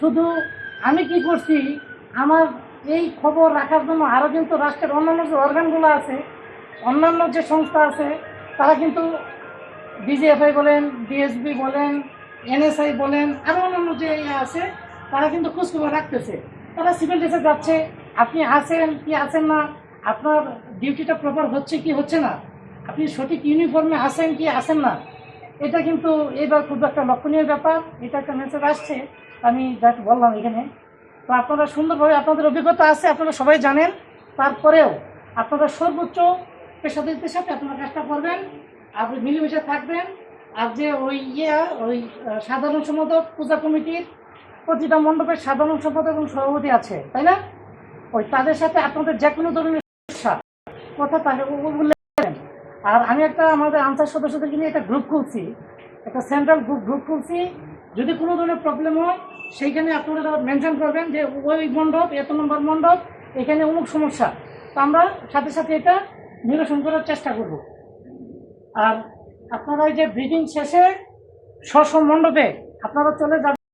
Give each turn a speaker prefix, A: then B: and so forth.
A: শুধু আমি কি করছি, আমার এই খবর রাখার জন্য আরও কিন্তু রাষ্ট্রের অন্যান্য যে অর্গানগুলো আছে, অন্যান্য যে সংস্থা আছে, তারা কিন্তু বিজিএফআই বলেন ডিএসবি বলেন এনএসআই বলেন আরও অন্যান্য যে আছে, তারা কিন্তু খোঁজখবর রাখতেছে। তারা সিভিল ড্রেসে যাচ্ছে, আপনি আছেন কি আছেন না, আপনার ডিউটিটা প্রপার হচ্ছে কি হচ্ছে না, আপনি সঠিক ইউনিফর্মে আছেন কি আছেন না, এটা কিন্তু এবার খুব একটা লক্ষণীয় ব্যাপার, এটা একটা মেসেজ আসছে। আমি যাকে বললাম এখানে। তো আপনারা সুন্দরভাবে আপনাদের অভিজ্ঞতা আছে, আপনারা সবাই জানেন। তারপরেও আপনারা সর্বোচ্চ পেশাদারিত্বের সাথে আপনারা কাজটা করবেন আপনি মিলেমিশে থাকবেন, আর যে ওই ইয়ে ওই সাধারণ সম্পাদক, পূজা কমিটির প্রতিটা মণ্ডপের সাধারণ সম্পাদক এবং সভাপতি আছে, তাই না? ওই তাদের সাথে আপনাদের যে কোনো ধরনের সমস্যা, কথা তাকে উল্লেখ আর আমি একটা আমাদের আনসার সদস্যদেরকে নিয়ে একটা গ্রুপ খুলছি, একটা সেন্ট্রাল গ্রুপ গ্রুপ খুলছি। যদি কোনো ধরনের প্রবলেম হয়, সেইখানে আপনারা মেনশন করবেন যে, ওই মণ্ডপ, এত নম্বর মণ্ডপ, এখানে অমুক সমস্যা। তো আমরা সাথে সাথে এটা নিরসন করার চেষ্টা করব। আর আপনারা এই যে ব্রিডিং শেষে স্ব মণ্ডপে আপনারা চলে যাবেন।